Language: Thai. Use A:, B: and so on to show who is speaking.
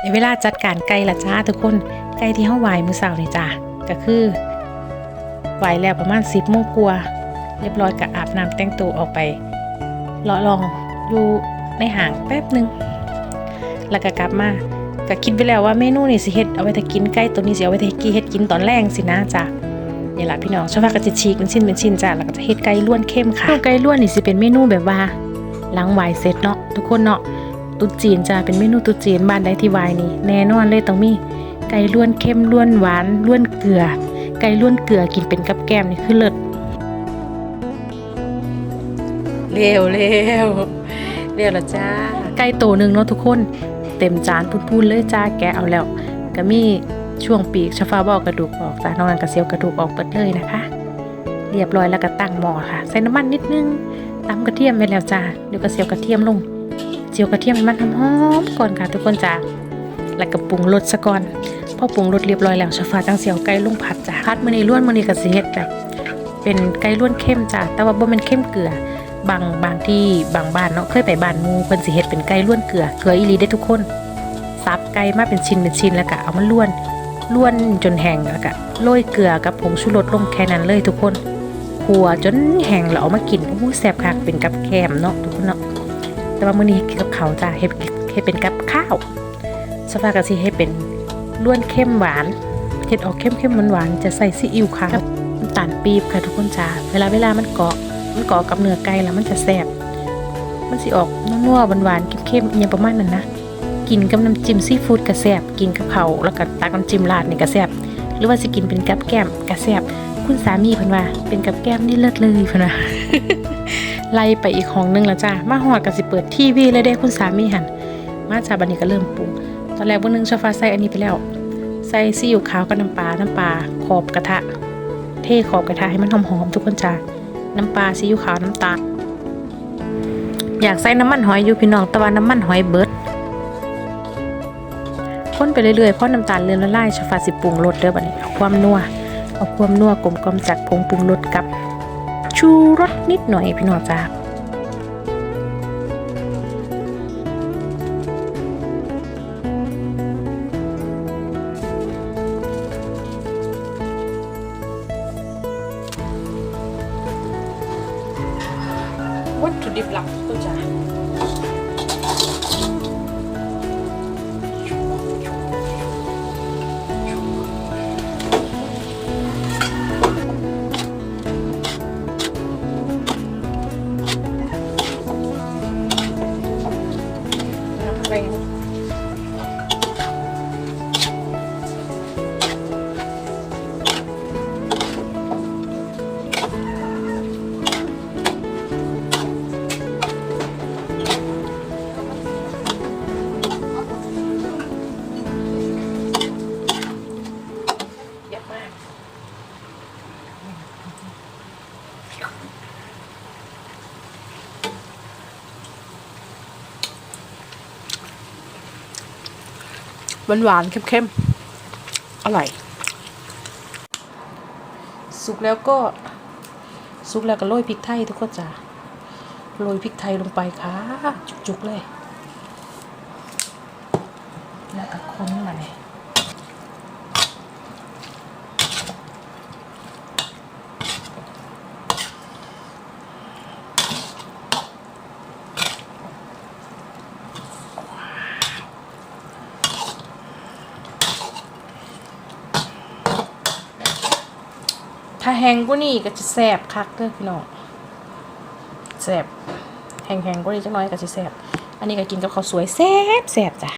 A: ในเวลาจัดการไก่ละจ้าทุกคนไก่ที่เฮาไหวมื้อเช้านี่จ้าก็คือไหวแล้วประมาณ10โมงกว่าเรียบร้อยก็อาบน้ำแต่งตัวออกไปเลาะลองอยู่ในห้างแป๊บหนึ่งแล้วก็กลับมาก็คิดไว้แล้วว่าเมนูนี่สิเฮ็ดเอาไว้ถ้ากินไก่ตัวนี้สิเอาไว้ถ้ากี่เฮ็ดกินตอนแรงสินะจ้านี่ล่ะพี่น้องชาวบ้าก็จะฉีกเป็นชิ้นเป็นชิ้นจ้าแล้วก็จะเฮ็ดไก่ล้วนเข้มค่ะไก่ล้วนนี่สิเป็นเมนูแบบว่าหลังไหวเสร็จเนาะทุกคนเนาะ ตุ๊จีนจ้าเป็นเมนูตุ๊จีนบ้านใดที่วายนี่แน่นอนเลยต้องมีไก่ล้วนเข้มล้วนหวานล้วนเกลือ ไก่ล้วนเกลือกินเป็นกับแกล้มนี่คือเลิศเร็วเร็วเร็วละจ้าไก่โตหนึ่งเนาะทุกคน เต็มจานพูนๆเลยจ้าแกะเอาแล้ว ก็มีช่วงปีกชะฟ้าบอกกระดูกออกจ้านอกนั้นก็เซียวกระดูกออกเปิดเลยนะคะ เรียบร้อยแล้วก็ตั้งหม้อค่ะ ใส่น้ำมันนิดนึงตำกระเทียมไปแล้วจ้าเดี๋ยวก็เซียวกระเทียมลง เจียวกระเทียมให้มันหอมๆก่อนค่ะทุกคนจ้าแล้วก็ปรุงรสซะก่อนพอปรุงรสเรียบร้อยแล้วชาฟ้าจังเสียวไก่ลุงผัดจ้าผัดมื้อนี้ล้วนมื้อนี้ก็สิเฮ็ดแบบเป็นไก่ล้วนเข้มจ้าแต่ว่าบ่แม่นเข้มเกลือบางบางที่บางบ้านเนาะเคยไปบ้านมูเพิ่นสิเฮ็ดเป็นไก่ล้วนเกลือเกลืออีหลีได้ทุกคนสับไก่มาเป็นชิ้นเป็นชิ้นแล้วก็เอามาล้วนล้วนจนแห้งแล้วก็โรยเกลือกับผงชูรสลงแค่นั้นเลยทุกคนคั่วจนแห้งแล้วเอามากินโอ้แซ่บคักเป็นกับแกล้มเนาะทุกคนเนาะ แต่ว่ามื้อนี้เฮ็ดกับเขาจ้าเฮ็ดเฮ็ดเป็นกับข้าวสฟากะสิให้เป็นล้วนเข้มหวานเฮ็ดออกเข้มเข้มหวานหวานจะใส่ซีอิ๊วขาวกัน้ำตาลปี๊บค่ะทุกคนจ้าเวลาเวลามันเกาะมันเกาะกับเนื้อไก่แล้วมันจะแซ่บมันสิออกนัวๆหวานๆเข้มๆอหยังประมาณนั้นนะกินกับน้ำจิ้มซีฟู้ดก็แซ่บกินกับเขาแล้วก็ตักน้ำจิ้มราดนี่ก็แซ่บหรือว่าสิกินเป็นกับแก้มก็แซ่บคุณสามีพิ่นว่าเป็นกับแก้มนี่เลิศเลยพิ่นว่า ไล่ไปอีกห้องนึงแล้วจ้ามาหอดก็สิเปิดทีวีเลยเด้คุณสามีหัน มาจ้าบันนี้ก็เริ่มปรุง ตอนแรกวันนึงชาฟ้าใส่อันนี้ไปแล้ว ใส่ซีอิ๊วขาวกับน้ำปลา น้ำปลาขอบกระทะ เทขอบกระทะให้มันหอมๆทุกคนจ้าน้ำปลาซีอิ๊วขาวน้ำตาล อยากใส่น้ำมันหอยอยู่พี่น้องแต่ว่าน้ำมันหอยเบิร์ดคนไปเรื่อยๆเพราะน้ำตาลเลือนละลายชาฟ้าสิปรุงรสเด้อบัดนี้เอาความนัว เอาความนัวกลมกลมจากผงปรุงรสกับ ชูรสนิดหน่อยพี่น้องจ้าวัตถุดิบหลักตัวจ้า หวานหวานเข้มๆ อร่อย สุกแล้วก็สุกแล้วก็โรยพริกไทยทุกคนจ้ะโรยพริกไทยลงไปค่ะ จุกๆเลย แล้วก็คนมาเนี่ย ถ้าแห้งกว่านี้ก็จะแสบคักเด้อพี่น้องแสบแห้งๆกว่านี้จังน้อยก็จะแสบอันนี้ก็กินกับข้าวสวยแซ่บแซ่บจ้ะ